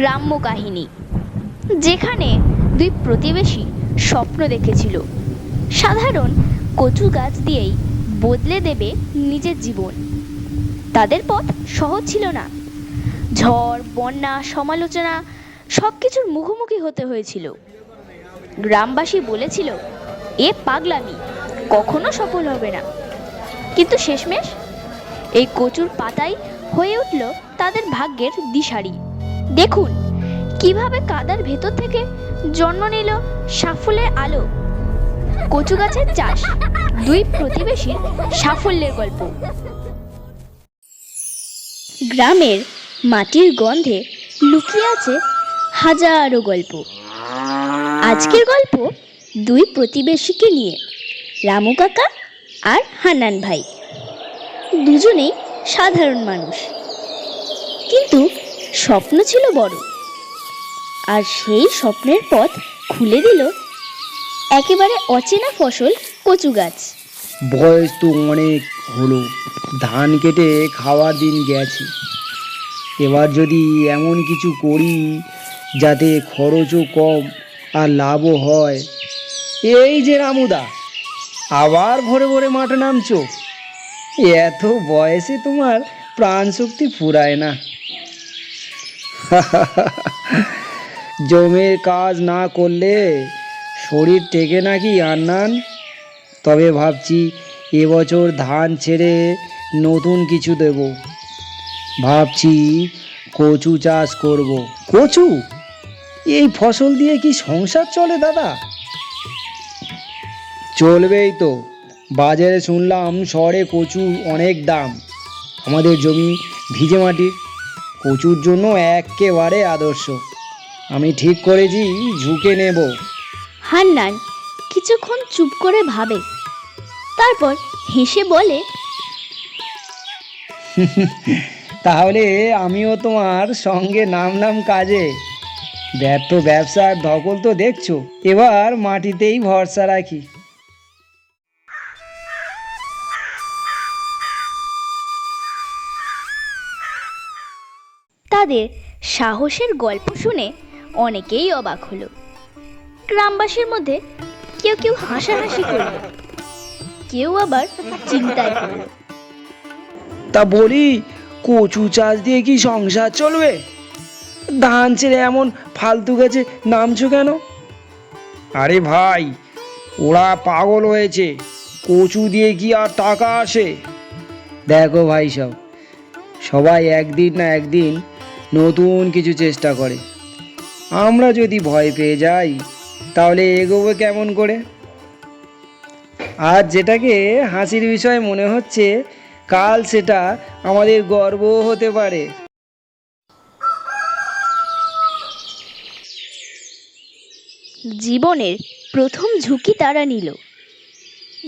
গ্রাম্য কাহিনী, যেখানে দুই প্রতিবেশী স্বপ্ন দেখেছিল। সাধারণ কচু গাছ দিয়েই বদলে দেবে নিজের জীবন। তাদের পথ সহজ ছিল না। ঝড়, বন্যা, সমালোচনা সব কিছুর মুখোমুখি হতে হয়েছিল। গ্রামবাসী বলেছিল, এ পাগলামি, কখনো সফল হবে না। কিন্তু শেষমেশ এই কচুর পাতাই হয়ে উঠল তাদের ভাগ্যের দিশারি। দেখুন কীভাবে কাদার ভেতর থেকে জন্ম নিল সাফল্যের আলো? কচু গাছের চাষ, দুই প্রতিবেশীর সাফল্যের গল্প। গ্রামের মাটির গন্ধে লুকিয়ে আছে হাজারো গল্প। আজকের গল্প দুই প্রতিবেশীকে নিয়ে, রামু কাকা আর হান্নান ভাই। দুজনেই সাধারণ মানুষ। কিন্তু স্বপ্ন ছিল বড়। আর সেই স্বপ্নের পথ খুলে দিল একেবারে অচেনা ফসল কচু গাছ। বয়স তো অনেক হলো। ধান কেটে খাওয়ার দিন গেছে। এবার যদি এমন কিছু করি যাতে খরচও কম আর লাভও হয়, এই যে রামুদা, আবার ভোরে ভোরে মাঠে নামছো। এত বয়সে তোমার প্রাণ শক্তি ফুরায় না। জমির কাজ না করলে শরীর টেকে নাকি আন্নান? তবে ভাবছি এবছর ধান ছেড়ে নতুন কিছু দেব। ভাবছি কচু চাষ করব। কচু? এই ফসল দিয়ে কি সংসার চলে দাদা? চলবেই তো। বাজারে শুনলাম শহরে কচু অনেক দাম। আমাদের জমি ভিজে মাটির। কচুর জন্য একেবারে আদর্শ। আমি ঠিক করেছি ঝুঁকে নেব। হান্নান কিছুক্ষণ চুপ করে ভাবে। তারপর হেসে বলে তাহলে আমিও তোমার সঙ্গে নামলাম কাজে। ব্যর্থ ব্যবসার ধকল তো দেখছ এবার মাটিতেই ভরসা রাখি। তাদের সাহসের গল্প শুনে অনেকেই অবাক হলো। গ্রামবাসীর মধ্যে কেউ কেউ হাসাহাসি করল। কেউ আবার চিন্তায় পড়ল। তা বলি কচু চাষ দিয়ে কি সংসার চলবে? ধান ছেড়ে এমন ফালতু গাছে নামছো কেন? আরে ভাই ওরা পাগল হয়েছে। কচু দিয়ে কি আর টাকা আসে? দেখো ভাই সব সবাই একদিন না একদিন নতুন কিছু চেষ্টা করে। আমরা যদি ভয় পেয়ে যাই, তাহলে এগোবো কেমন করে? আর যেটাকে হাসির বিষয় মনে হচ্ছে, কাল সেটা আমাদের গর্ব হতে পারে। জীবনের প্রথম ঝুঁকি তারা নিল।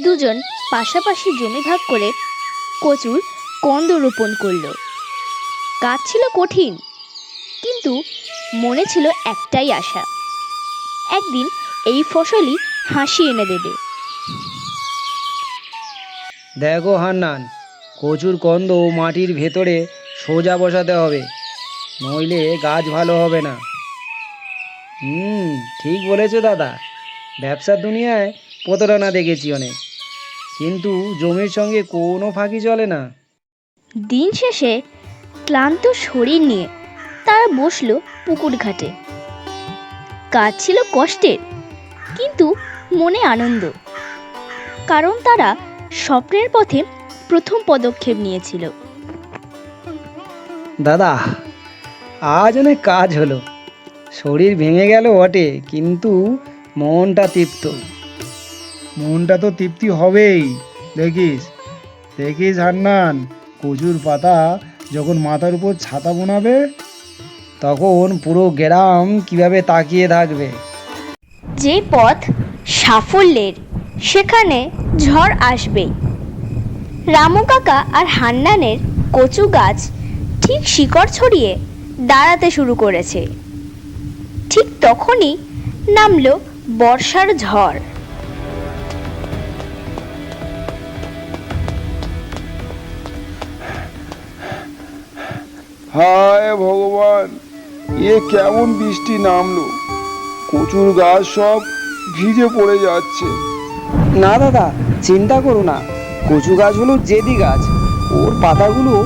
দুজন পাশাপাশি জমি ভাগ করে কচুর কন্দ রোপণ করল। কাজ ছিল কঠিন, কিন্তু মনে ছিল একটাই আশা। একদিন এই ফসলই হাসি এনে দেবে। দেখো হান্নান কচুর কন্দ মাটির ভেতরে সোজা বসাতে হবে নইলে গাছ ভালো হবে না। হুম ঠিক বলেছ দাদা। ব্যবসার দুনিয়ায় প্রতারণা দেখেছি অনেক কিন্তু জমির সঙ্গে কোনো ফাঁকি চলে না। দিন শেষে ক্লান্ত শরীর নিয়ে তারা বসল পুকুর ঘাটে। কাজ ছিল কষ্টের কিন্তু মনে আনন্দ। কারণ তারা স্বপ্নের পথে প্রথম পদক্ষেপ নিয়েছিল। দাদা আজ অনেক কাজ হলো। শরীর ভেঙে গেল বটে কিন্তু মনটা তৃপ্ত। মনটা তো তৃপ্তি হবেই দেখিস। দেখিস হান্নান কচুর পাতা যখন মাথার উপর ছাতা বোনাবে তখন পুরো গ্রাম কীভাবে তাকিয়ে থাকবে? যে পথ সাফল্যের সেখানে ঝড় আসবেই রামু কাকা আর হান্নানের কচু গাছ ঠিক শিকড় ছড়িয়ে দাঁড়াতে শুরু করেছে। ঠিক তখনই নামলো বর্ষার ঝড়। হায় ভগবান! এ কেমন বৃষ্টি নামলো? কচুর গাছ সব ভিজে পড়ে যাচ্ছে। না দাদা, চিন্তা করো না। কচু গাছ হলো জেদি গাছ। ওর পাতাগুলো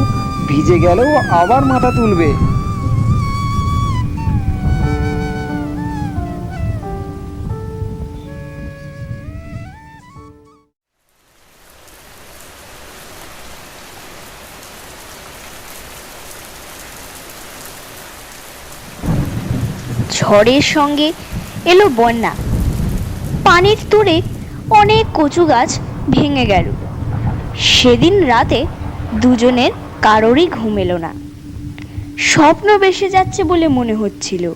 ভিজে গেলেও আবার মাথা তুলবে। ঝড়ের সঙ্গে এলো বন্যা। পানির তোড়ে অনেক কচু গাছ ভেঙে গেল। সেদিন রাতে দুজনের কারোরই ঘুম এলো না। স্বপ্ন ভেসে যাচ্ছে বলে মনে হচ্ছিল।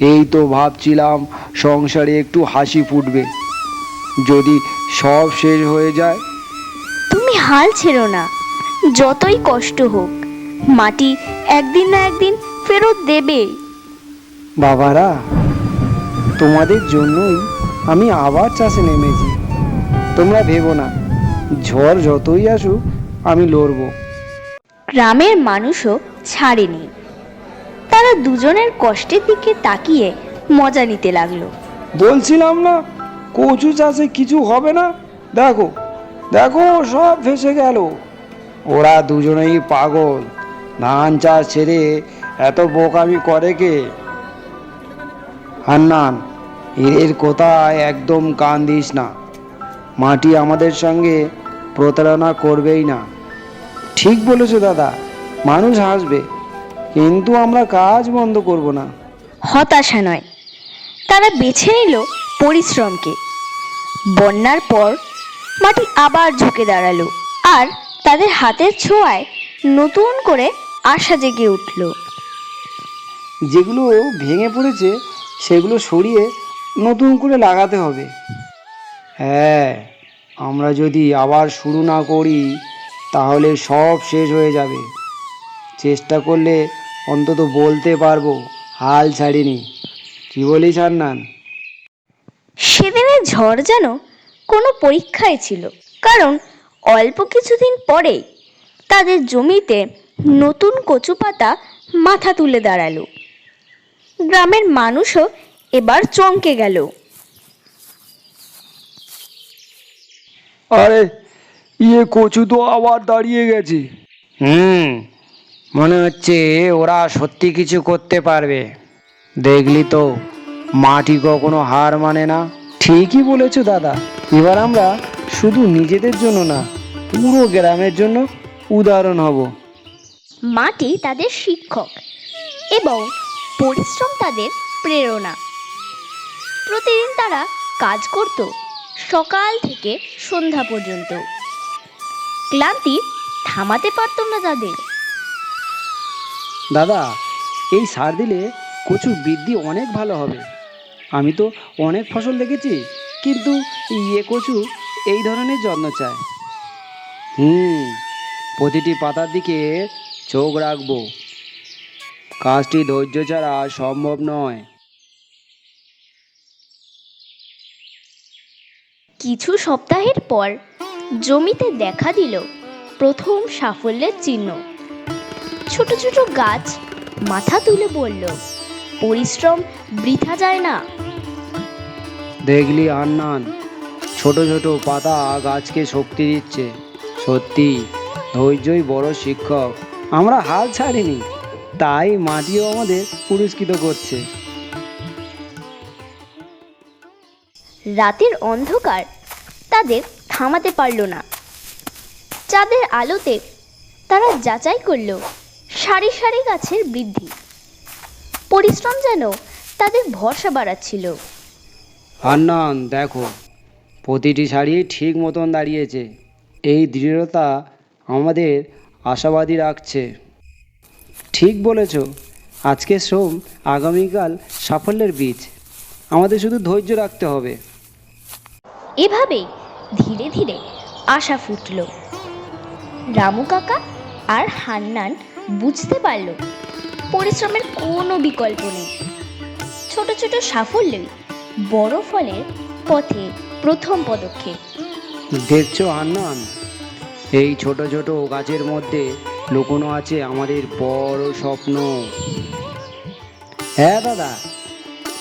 এই তো ভাবছিলাম সংসারে একটু হাসি ফুটবে। যদি সব শেষ হয়ে যায়? তুমি হাল ছেড়ো না। যতই কষ্ট হোক মাটি একদিন না একদিন ফেরত দেবে। বাবারা তোমাদের জন্যই আমি আবার চাষে নেমেছি। তোমরা ভেবো না ঝড় যতই আসুক আমি লড়বো। গ্রামের মানুষও ছাড়েনি। তারা দুজনের কষ্টের দিকে তাকিয়ে মজা নিতে লাগল। বলছিলাম না কচু চাষে কিছু হবে না? দেখো দেখো সব ভেসে গেল। ওরা দুজনেই পাগল। ধান চাষ ছেড়ে এত বোকামি করে কে? হান্নান এর কোথায় একদম কান দিস না। মাটি আমাদের সঙ্গে প্রতারণা করবেই না। ঠিক বলেছ দাদা মানুষ হাসবে কিন্তু আমরা কাজ বন্ধ করব না। হতাশা নয়। তারা বেছে নিল পরিশ্রমকে। বন্যার পর মাটি আবার ঝুঁকে দাঁড়াল আর তাদের হাতের ছোঁয়ায় নতুন করে আশা জেগে উঠল। যেগুলো ভেঙে পড়েছে সেগুলো সরিয়ে নতুন করে লাগাতে হবে। হ্যাঁ আমরা যদি আবার শুরু না করি, তাহলে সব শেষ হয়ে যাবে। চেষ্টা করলে অন্তত বলতে পারব, হাল ছাড়িনি। কি বলিস আন্নান? সেদিনের ঝড় যেন কোনো পরীক্ষায় ছিল, কারণ অল্প কিছুদিন পরেই তাদের জমিতে নতুন কচু পাতা মাথা তুলে দাঁড়াল। গ্রামের মানুষও এবার চমকে গেল। আরে ইয়ে কচু তো আবার দাঁড়িয়ে গেছে। হুম মনে হচ্ছে ওরা সত্যি কিছু করতে পারবে। দেখলি তো মাটি কখনো হার মানে না। ঠিকই বলেছ দাদা। এবার আমরা শুধু নিজেদের জন্য না পুরো গ্রামের জন্য উদাহরণ হব। মাটি তাদের শিক্ষক এবং পরিশ্রম তাদের প্রেরণা। প্রতিদিন তারা কাজ করত সকাল থেকে সন্ধ্যা পর্যন্ত। ক্লান্তি থামাতে পারত না তাদের। দাদা, এই সার দিলে কচু বৃদ্ধি অনেক ভালো হবে। আমি তো অনেক ফসল দেখেছি, কিন্তু ইয়ে কচু এই ধরনের যত্ন চায়। হুম, প্রতিটি পাতার দিকে চোখ রাখব। কাজটি ধৈর্য ছাড়া সম্ভব নয়। কিছু সপ্তাহের পর জমিতে দেখা দিল প্রথম সাফল্যের চিহ্ন। ছোট ছোট গাছ মাথা তুলে বলল পরিশ্রম বৃথা যায় না। দেখলি আন্নান ছোট ছোট পাতা গাছকে শক্তি দিচ্ছে। সত্যি ধৈর্যই বড় শিক্ষক। আমরা হাল ছাড়িনি। তাই মাটিও আমাদের পুরস্কৃত করছে। রাতের অন্ধকার তাদের থামাতে পারল না। চাঁদের আলোতে তারা যাচাই করল সারি সারি গাছের বৃদ্ধি। পরিশ্রম যেন তাদের ভরসা বাড়াচ্ছিল। হান্নান দেখো প্রতিটি শাড়ি ঠিক মতন দাঁড়িয়েছে। এই দৃঢ়তা আমাদের আশাবাদী রাখছে। ঠিক বলেছ। আজকে শ্রম আগামীকাল সাফল্যের বীজ। আমাদের শুধু ধৈর্য রাখতে হবে। এভাবেই ধীরে ধীরে আশা ফুটল। রামু কাকা আর হান্নান বুঝতে পারল পরিশ্রমের কোনো বিকল্প নেই। ছোট ছোট সাফল্যই বড় ফলের পথে প্রথম পদক্ষেপ। দেখছ হান্নান এই ছোট ছোট গাছের মধ্যে লুকোনো আছে আমাদের বড় স্বপ্ন। হ্যাঁ দাদা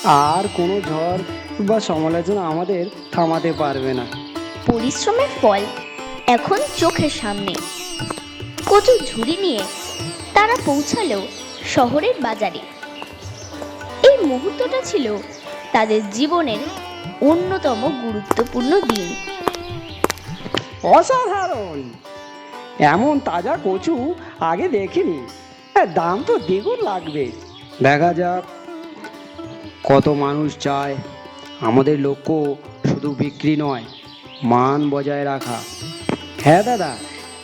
আর কোনো ঝড় বা সমালোচনা আমাদের থামাতে পারবে না। পরিশ্রমের ফল এখন চোখের সামনে। কচু ঝুড়ি নিয়ে তারা পৌঁছালো শহরের বাজারে। এই মুহূর্তটা ছিল তাদের জীবনের অন্যতম গুরুত্বপূর্ণ দিন। অসাধারণ! এমন তাজা কচু আগে দেখিনি। হ্যাঁ, দাম তো দ্বিগুণ লাগবে। দেখা যাক। কত মানুষ চায়। আমাদের লক্ষ্য শুধু বিক্রি নয় মান বজায় রাখা। হ্যাঁ দাদা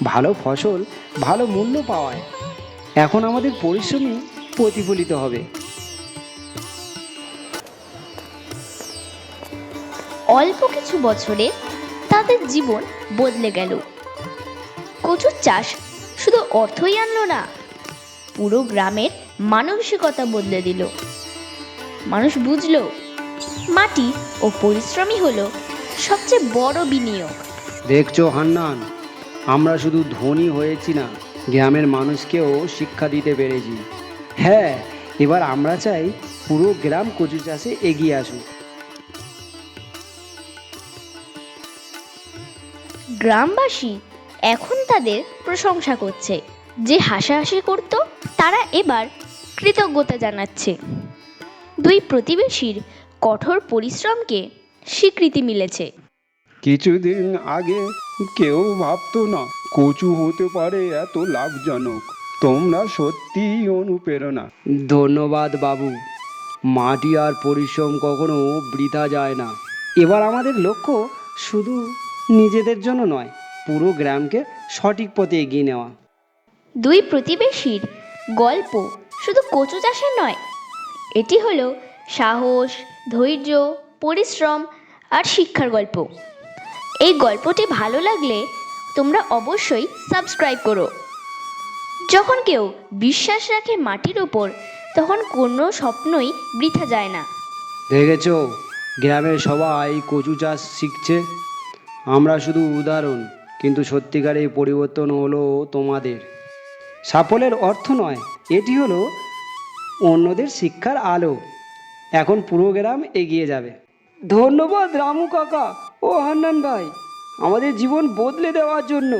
ভালো ফসল ভালো মূল্য পাওয়ায়। এখন আমাদের পরিশ্রমই প্রতিফলিত হবে। অল্প কিছু বছরে তাদের জীবন বদলে গেল। কচুর চাষ শুধু অর্থই আনলো না পুরো গ্রামের মানসিকতা বদলে দিল। মানুষ বুঝলো মাটি ও পরিশ্রমই হলো সবচেয়ে বড় বিনিয়োগ। দেখছ হান্নান আমরা শুধু ধনী হয়েছি না গ্রামের মানুষকেও শিক্ষা দিতে পেরেছি। হ্যাঁ এবার আমরা চাই পুরো গ্রাম কচু চাষে এগিয়ে আসুক। গ্রামবাসী এখন তাদের প্রশংসা করছে। যে হাসাহাসি করত তারা এবার কৃতজ্ঞতা জানাচ্ছে। দুই প্রতিবেশীর কঠোর পরিশ্রমকে স্বীকৃতি মিলেছে। কিছুদিন আগে কেউ ভাবতো না কচু হতে পারে এত লাভজনক। তোমরা সত্যিই অনুপ্রেরণা। ধন্যবাদ বাবু। মাটি আর পরিশ্রম কখনো বৃথা যায় না। এবার আমাদের লক্ষ্য শুধু নিজেদের জন্য নয় পুরো গ্রামকে সঠিক পথে এগিয়ে নেওয়া। দুই প্রতিবেশীর গল্প শুধু কচু চাষের নয় এটি হলো সাহস ধৈর্য পরিশ্রম আর শিক্ষার গল্প। এই গল্পটি ভালো লাগলে তোমরা অবশ্যই সাবস্ক্রাইব করো। যখন কেউ বিশ্বাস রাখে মাটির ওপর তখন কোনো স্বপ্নই বৃথা যায় না। দেখেছ গ্রামের সবাই কচু চাষ শিখছে? আমরা শুধু উদাহরণ। কিন্তু সত্যিকার এই পরিবর্তন হলো তোমাদের। সাফল্যের অর্থ নয়, এটি হলো অন্যদের শিক্ষার আলো। এখন পুরো গ্রাম এগিয়ে যাবে। ধন্যবাদ রামু কাকা ও হান্নান ভাই। আমাদের জীবন বদলে দেওয়ার জন্য।